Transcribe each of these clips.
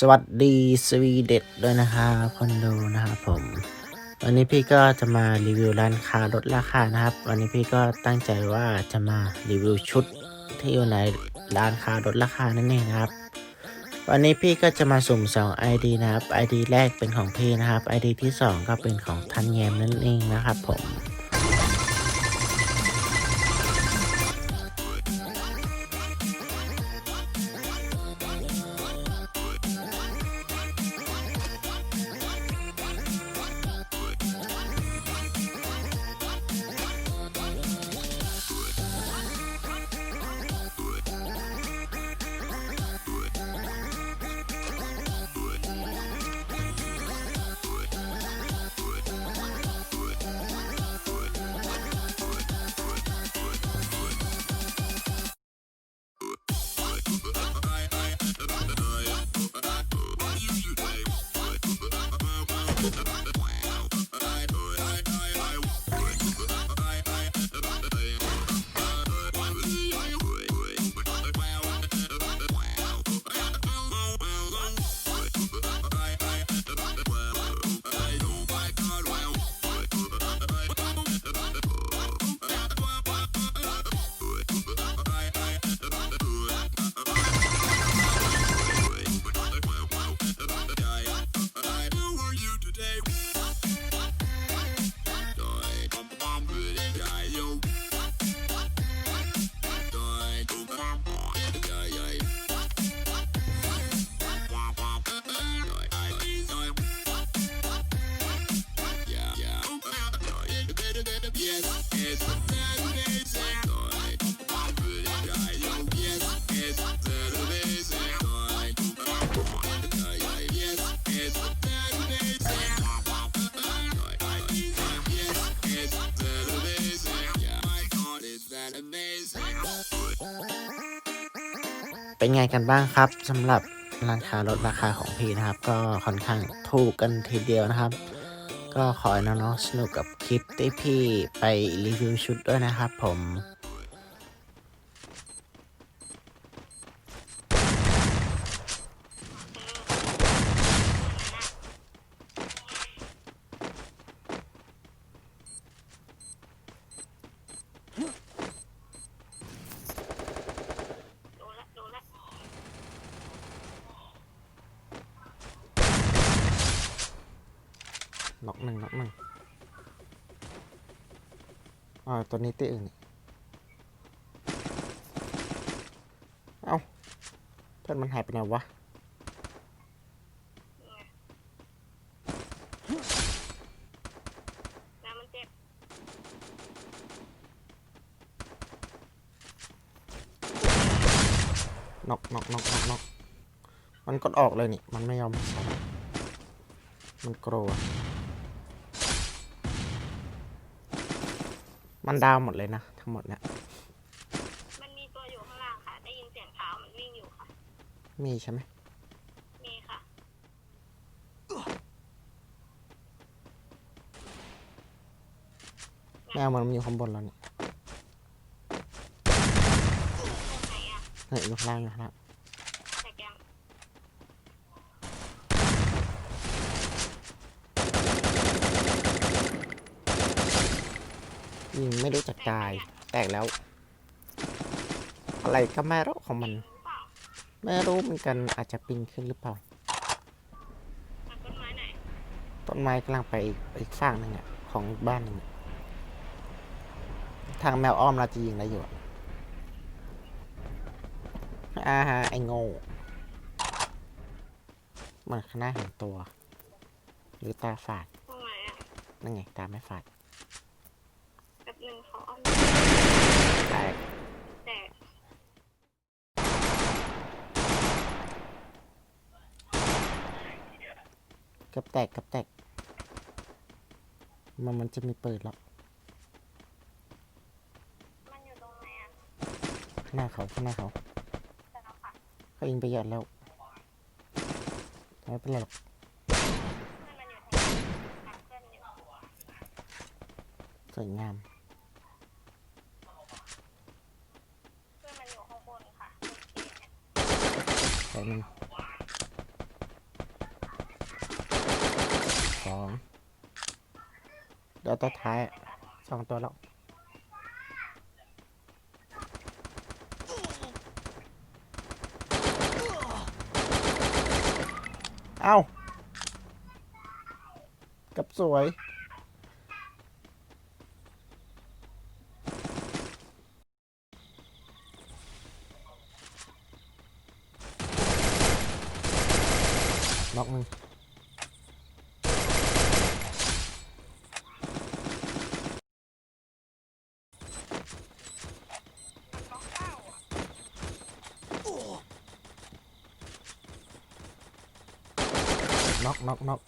สวัสดีสวีเด็ดด้วยนะครับคนดูนะครับผม วันนี้พี่ก็จะมารีวิวร้านค้าลดราคานะครับ วันนี้พี่ก็ตั้งใจว่าจะมารีวิวชุดที่อยู่ในร้านค้าลดราคานั่นเองครับ วันนี้พี่ก็จะมาสุ่ม2 ID นะครับ ID แรกเป็นของพี่นะครับ ID ที่ 2 ก็เป็นของทันแยมนั่นเองนะครับผม เป็นไงกันบ้างครับสำหรับร้านค้าลดราคาของพี่นะครับ ก็ค่อนข้างถูกกันทีเดียวนะครับ ก็ขอให้น้องๆสนุกกับคลิปที่พี่ไปรีวิวชุดด้วยนะครับผม รู้ละรู้ละ น็อกหนึ่งน็อกหนึ่ง อ่าตัวนี้ตีอื่นนี่เอ้า เพื่อนมันหายไปไหนวะ น้ำมันเจ็บน็อกน็อกน็อกน็อกน็อกมันกดออกเลยนี่ มันไม่ยอมใส่มันโกรธ มันดาวหมดเลยนะ ทั้งหมดเนี่ยมันมีตัวอยู่ข้างล่างค่ะ ได้ยินเสียงเท้ามันวิ่งอยู่ค่ะ มีใช่ไหมมีค่ะ แมวมันอยู่ข้างบนแล้วนี่ตรงไหนอะเฮ้ยอยู่ข้างล่างอยู่ข้างล่าง แต่แกม ยิงไม่รู้จักกาย แตกแล้ว อะไรก็ไม่รู้ของมัน ไม่รู้เหมือนกันอาจจะปิงขึ้นหรือเปล่า ต้นไม้ไหนต้นไม้กำลังไปอีกอีกฝั่งหนึ่งอะของอีกบ้านหนึ่งอะทางแมวอ้อมเราจะยิงได้อยู่อะอ่าฮะไอ้โง่มันข้างหน้าเห็นตัว หรือตาฝาดตรงไหนอะนั่นไงตาไม่ฝาด นึงเขาเอาแตกแต่เกับแตกเกับแตก มันมันจะมีเปิดแล้วมันอยู่ตรงไหนอะข้างหน้าเขาข้างหน้าเขาแต่เราค่ะเขายิงไปหยอดแล้วไม่เป็นไรหรอกเพื่อนมันอยู่ทางหลังเพื่อนอยู่ สวยงาม ตัวนึงสองเดี๋ยวตัวท้ายสองตัวแล้วเอากับสวย น็อกน็อกน็อก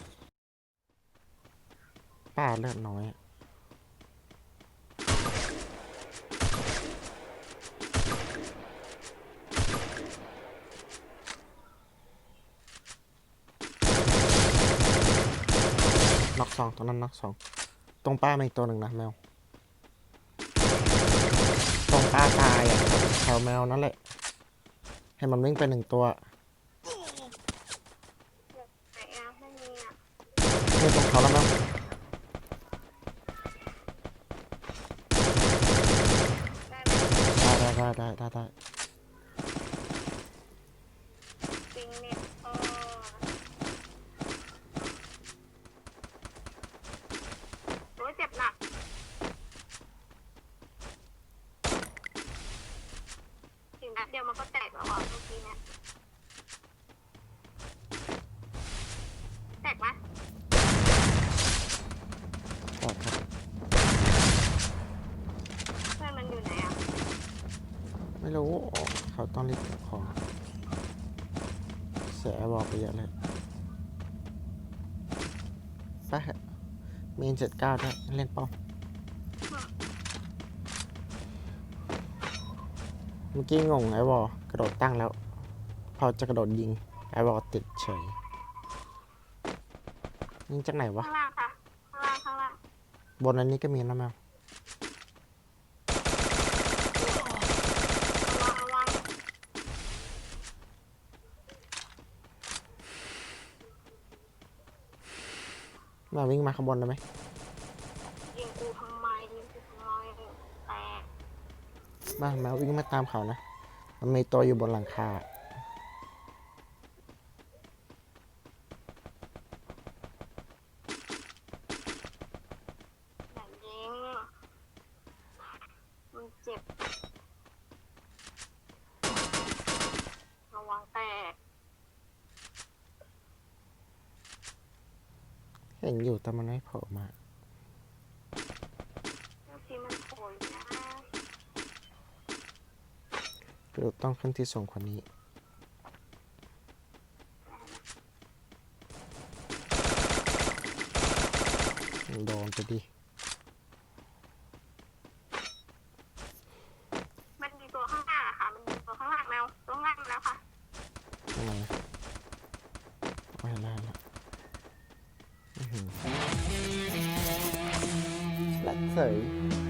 ป้าเลือดน้อย น็อกสองตรงนั้นน็อกสอง ตรงป้ามีอีกตัวหนึ่งนะแมว ตรงป้าตายอะแถวแมวนั่นแหละ ให้มันวิ่งไปหนึ่งตัว ไหนอะไม่มีอะ นี่ตรงเขาแล้วมั้งได้ได้ได้ได้ได้ได้ได้ ปิงเน็ตเออโอ้ยเจ็บหนักถึงนัดเดียวมันก็แตกแล้วอะเมื่อกี้เนี่ยแตกไหม ออกครับ เพื่อนมันอยู่ไหนอะ ไม่รู้ เขาต้องรีบเก็บของ เสีย บอกไปเยอะเลยไปเถอะมีเจ็ดเก้าด้วยเล่นป้อมเมื่อกี้งงไอ้วอกระโดดตั้งแล้ว พอจะกระโดดยิง ไอ้วอติดเฉยยิงจากไหนวะ ข้างล่างค่ะ ข้างล่างข้างล่างบนอันนี้ก็มีนะแมว ระวังระวัง แมววิ่งมาข้างบนได้ไหมยิงกูทำไมยิงกูทำไมแตก มาแมววิ่งมาตามเขานะ มันมีตัวอยู่บนหลังคาอย่า เห็นอยู่แต่มันไม่โผล่มาเราต้องขึ้นที่สูงกว่านี้โดนไปดิ มันมีตัวข้างหน้าค่ะ มันมีตัวข้างหลังแล้วตัวข้างหลังแล้วค่ะทำไมไม่ได้ละ Let's say